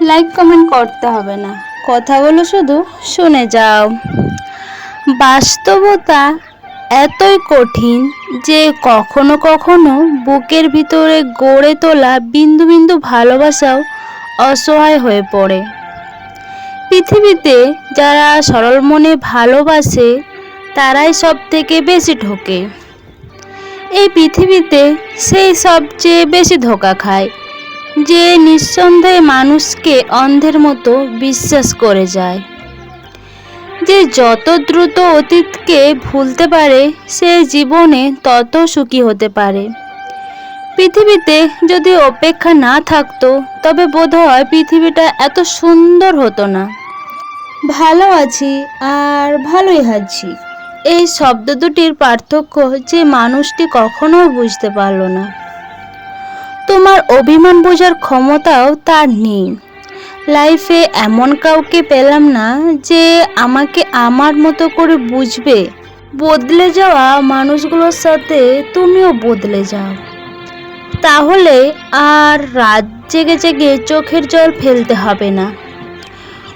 Like comment করতে হবে না। কথাগুলো শুধু, শুনে যাও। বাস্তবতা এতই কঠিন যে কখনো কখনো বুকের ভিতরে গড়ে তোলা বিন্দু বিন্দু ভালোবাসাও অসহায় হয়ে পড়ে। পৃথিবীতে যারা সরল মনে ভালোবাসে, তারাই সব থেকে বেশি ঢোকে। এই পৃথিবীতে সেই সবচেয়ে বেশি ধোকা খায়, যে নিঃসন্দেহে মানুষকে অন্ধের মতো বিশ্বাস করে যায়। যে যত দ্রুত অতীতকে ভুলতে পারে, সে জীবনে তত সুখী হতে পারে। পৃথিবীতে যদি অপেক্ষা না থাকতো, তবে বোধহয় পৃথিবীটা এত সুন্দর হতো না। ভালো আছি আর ভালোই আছি এই শব্দ দুটির পার্থক্য যে মানুষটি কখনো বুঝতে পারল না। তোমার অভিমান বোঝার ক্ষমতাও তার নেই। লাইফে এমন কাউকে পেলাম না যে আমাকে আমার মতো করে বুঝবে। বদলে যাওয়া মানুষগুলোর সাথে তুমিও বদলে যাও। তাহলে আর রাত জেগে জেগে চোখের জল ফেলতে হবে না।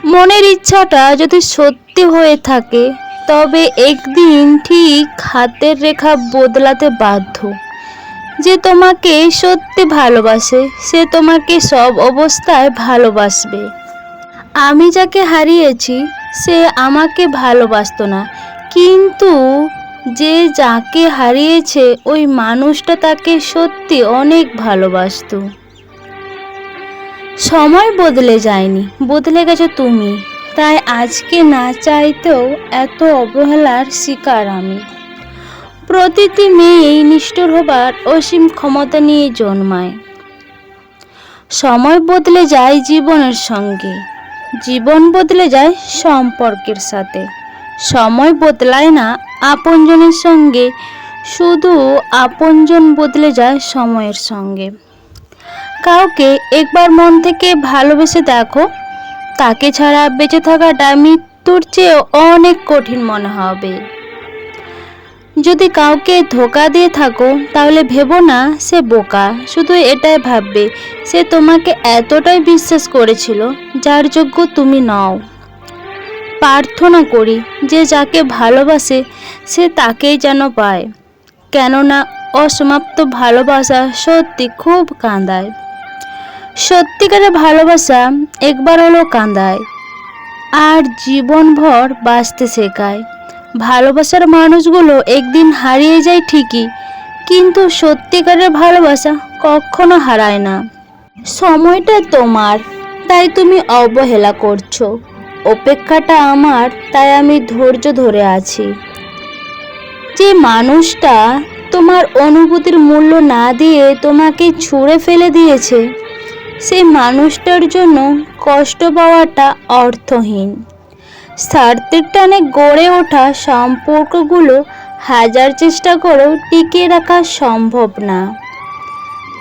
মনের ইচ্ছাটা যদি সত্যি হয়ে থাকে তবে একদিন ঠিক হাতের রেখা বদলাতে বাধ্য। যে তোমাকে সত্যি ভালোবাসে, সে তোমাকে সব অবস্থায় ভালোবাসবে। আমি যাকে হারিয়েছি, সে আমাকে ভালোবাসতো না। কিন্তু যে যাকে হারিয়েছে, ওই মানুষটা তাকে সত্যি অনেক ভালোবাসতো। সময় বদলে যায়নি। বদলে গেছো তুমি। তাই আজকে না চাইতেও এত অবহেলার শিকার আমি। প্রতিটি মেয়েই নিষ্ঠুর হবার অসীম ক্ষমতা নিয়ে জন্মায়। সময় বদলে যায় জীবনের সঙ্গে, জীবন বদলে যায় সম্পর্কের সাথে। সময় বদলায় না আপনজনের সঙ্গে, শুধু আপনজন বদলে যায় সময়ের সঙ্গে। কাউকে একবার মন থেকে ভালোবেসে দেখো তাকে ছাড়া বেঁচে থাকাটা মৃত্যুর চেয়ে অনেক কঠিন মনে হবে। যদি কাউকে ধোকা দিয়ে থাকো, তাহলে ভেবো না, সে বোকা। শুধু এটাই ভাববে, সে তোমাকে এতটাই বিশ্বাস করেছিল, যার যোগ্য তুমি নও। প্রার্থনা করি, যে যাকে ভালোবাসে, সে তাকেই যেন পায়। কেননা, অসমাপ্ত ভালোবাসা সত্যি খুব কাঁদায়। সত্যিকারের ভালোবাসা একবার হলো কাঁদায় আর জীবনভর বাঁচতে শেখায়। ভালোবাসার মানুষগুলো একদিন হারিয়ে যায় ঠিকই, কিন্তু সত্যিকারের ভালোবাসা কখনো হারায় না। সময়টা তোমার, তাই তুমি অবহেলা করছ। অপেক্ষাটা আমার, তাই আমি ধৈর্য ধরে আছি। যে মানুষটা তোমার অনুভূতির মূল্য না দিয়ে তোমাকে ছুঁড়ে ফেলে দিয়েছে সেই মানুষটার জন্য কষ্ট পাওয়াটা অর্থহীন। স্বার্থের টানে গড়ে ওঠা সম্পর্কগুলো হাজার চেষ্টা করেও টিকিয়ে রাখা সম্ভব না।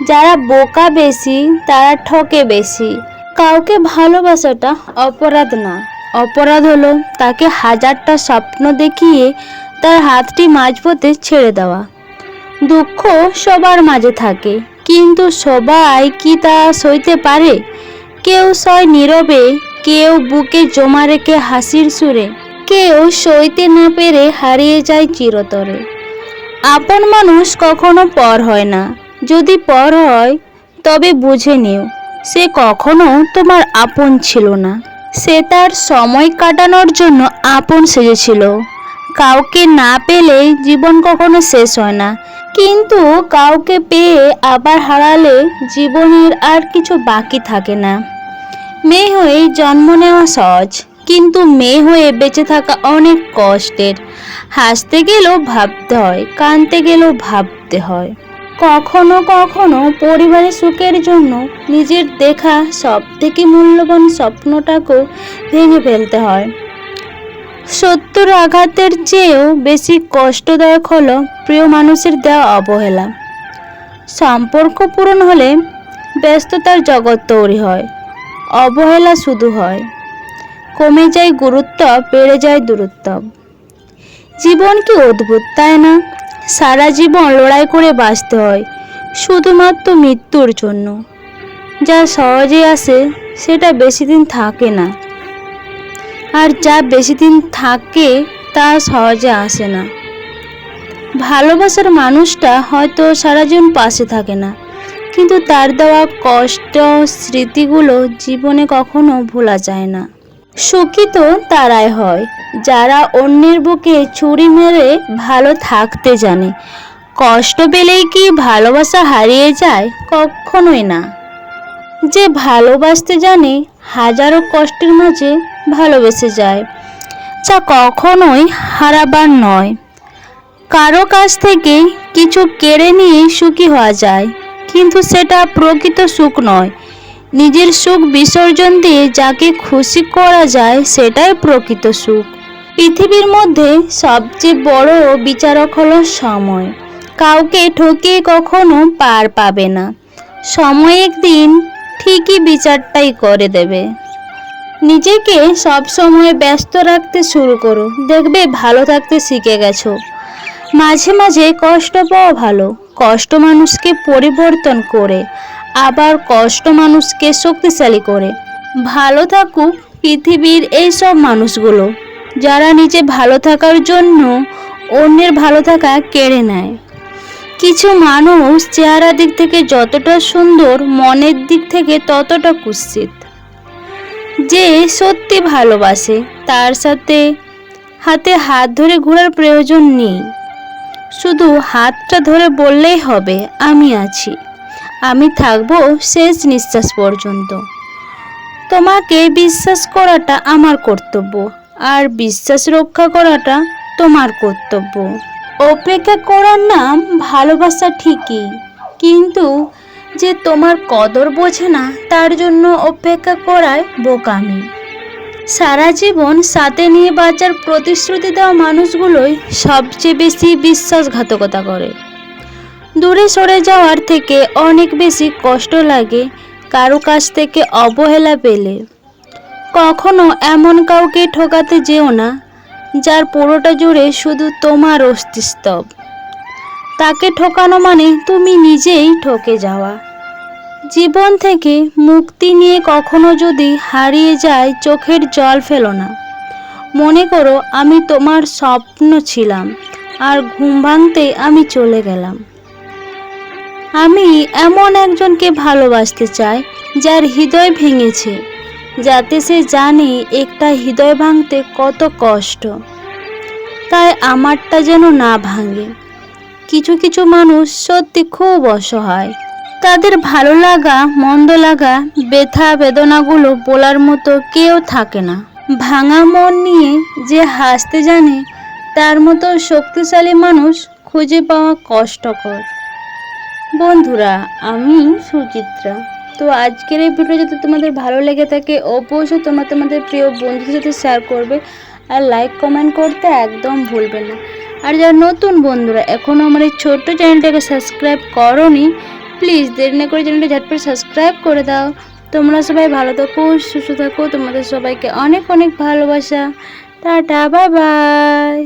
যারা বোকা বেশি, তারা ঠকে বেশি। কাউকে ভালোবাসাটা অপরাধ না। অপরাধ হলো তাকে হাজারটা স্বপ্ন দেখিয়ে তার হাতটি মাঝপথে ছেড়ে দেওয়া। দুঃখ সবার মাঝে থাকে। কিন্তু সবাই কি তা সইতে পারে? কেউ সয় নীরবে, কেউ বুকে জমা রেখে হাসির সুরে। কেউ সইতে না পেরে হারিয়ে যায় চিরতরে। আপন মানুষ কখনো পর হয় না। যদি পর হয়, তবে বুঝে নিও, সে কখনো তোমার আপন ছিল না। সে তার সময় কাটানোর জন্য আপন সেজেছিল। কাউকে না পেলে জীবন কখনো শেষ হয় না। কিন্তু কাউকে পেয়ে আবার হারালে জীবনের আর কিছু বাকি থাকে না। মেয়ে হয়ে জন্ম নেওয়া সহজ, কিন্তু মেয়ে হয়ে বেঁচে থাকা অনেক কষ্টের। হাসতে গেলেও ভাবতে হয় কাঁদতে গেলেও ভাবতে হয়। কখনো কখনো পরিবারের সুখের জন্য নিজের দেখা সব থেকে মূল্যবান স্বপ্নটাকেও ভেঙে ফেলতে হয়। সত্তর আঘাতের চেয়েও বেশি কষ্টদায়ক হলো প্রিয় মানুষের দেওয়া অবহেলা। সম্পর্ক পূরণ হলে ব্যস্ততার জগৎ তৈরি হয়, অবহেলা শুধু হয়। কমে যায় গুরুত্ব, বেড়ে যায় দূরত্ব। জীবন কি অদ্ভুত, তাই না? সারা জীবন লড়াই করে বাঁচতে হয় শুধুমাত্র মৃত্যুর জন্য। যা সহজে আসে, সেটা বেশি দিন থাকে না। আর যা বেশি দিন থাকে তা সহজে আসে না। ভালোবাসার মানুষটা হয়তো সারা জীবন পাশে থাকে না, কিন্তু তার দেওয়া কষ্ট, স্মৃতিগুলো জীবনে কখনো ভোলা যায় না। সুখী তো তারাই হয়, যারা অন্যের বুকে ছুরি মেরে ভালো থাকতে জানে। কষ্ট পেলেই কি ভালোবাসা হারিয়ে যায়? কখনোই না। যে ভালোবাসতে জানে, হাজারো কষ্টের মাঝে ভালোবেসে যায়, যা কখনোই হারাবার নয়। কারও কাছ থেকে কিছু কেড়ে নিয়ে সুখী হওয়া যায়, কিন্তু সেটা প্রকৃত সুখ নয়। নিজের সুখ বিসর্জন দিয়ে যাকে খুশি করা যায়, সেটাই প্রকৃত সুখ। পৃথিবীর মধ্যে সবচেয়ে বড় বিচারক হলো সময়। কাউকে ঠকিয়ে কখনো পার পাবে না। সময় একদিন ঠিকই বিচারটাই করে দেবে। নিজেকে সব সময় ব্যস্ত রাখতে শুরু করো। দেখবে ভালো থাকতে শিখে গেছো। মাঝে মাঝে কষ্ট পাওয়া ভালো। কষ্ট মানুষকে পরিবর্তন করে, আবার কষ্ট মানুষকে শক্তিশালী করে। ভালো থাকুক পৃথিবীর এই সব মানুষগুলো। যারা নিজে ভালো থাকার জন্য অন্যের ভালো থাকা কেড়ে নেয়। কিছু মানুষ চেহারা দিক থেকে যতটা সুন্দর, মনের দিক থেকে ততটা কুৎসিত। যে সত্যি ভালোবাসে, তার সাথে হাতে হাত ধরে ঘোরার প্রয়োজন নেই। শুধু হাতটা ধরে বললেই হবে, আমি আছি। আমি থাকব শেষ নিঃশ্বাস পর্যন্ত। তোমাকে বিশ্বাস করাটা আমার কর্তব্য, আর বিশ্বাস রক্ষা করাটা তোমার কর্তব্য। অপেক্ষা করার নাম ভালোবাসা ঠিকই, কিন্তু যে তোমার কদর বোঝে না, তার জন্য অপেক্ষা করায় বোকামি। সারা জীবন সাথে নিয়ে বাঁচার প্রতিশ্রুতি দেওয়া মানুষগুলোই সবচেয়ে বেশি বিশ্বাসঘাতকতা করে। দূরে সরে যাওয়ার থেকে অনেক বেশি কষ্ট লাগে কারও কাছ থেকে অবহেলা পেলে। কখনো এমন কাউকে ঠকাতে যেও না, যার পুরোটা জুড়ে শুধু তোমার অস্তিত্ব। তাকে ঠকানো মানে তুমি নিজেই ঠকে যাওয়া। জীবন থেকে মুক্তি নিয়ে কখনো যদি হারিয়ে যায়, চোখের জল ফেলো না। মনে করো আমি তোমার স্বপ্ন ছিলাম, আর ঘুম ভাঙতে আমি চলে গেলাম। আমি এমন একজনকে ভালোবাসতে চাই, যার হৃদয় ভেঙেছে, যাতে সে জানে একটা হৃদয় ভাঙতে কত কষ্ট। তাই আমারটা যেন না ভাঙে। কিছু কিছু মানুষ সত্যি খুব অসহায়। তাদের ভালো লাগা, মন্দ লাগা, ব্যথা, বেদনাগুলো বলার মতো কেউ থাকে না। ভাঙা মন নিয়ে যে হাসতে জানে, তার মতো শক্তিশালী মানুষ খুঁজে পাওয়া কষ্টকর। বন্ধুরা, আমি সুচিত্রা। তো আজকের এই ভিডিও যদি তোমাদের ভালো লেগে থাকে, অবশ্যই তোমরা তোমাদের প্রিয় বন্ধুদের সাথে শেয়ার করবে। আর লাইক কমেন্ট করতে একদম ভুলবে না। আর যারা নতুন বন্ধুরা এখনও আমার এই ছোট্ট চ্যানেলটাকে সাবস্ক্রাইব করনি প্লিজ দেরি না করে চ্যানেলটা ঝটপট সাবস্ক্রাইব করে দাও। তোমরা সবাই ভালো থাকো, সুস্থ থাকো, তোমাদের সবাইকে অনেক অনেক ভালোবাসা। Tata bye bye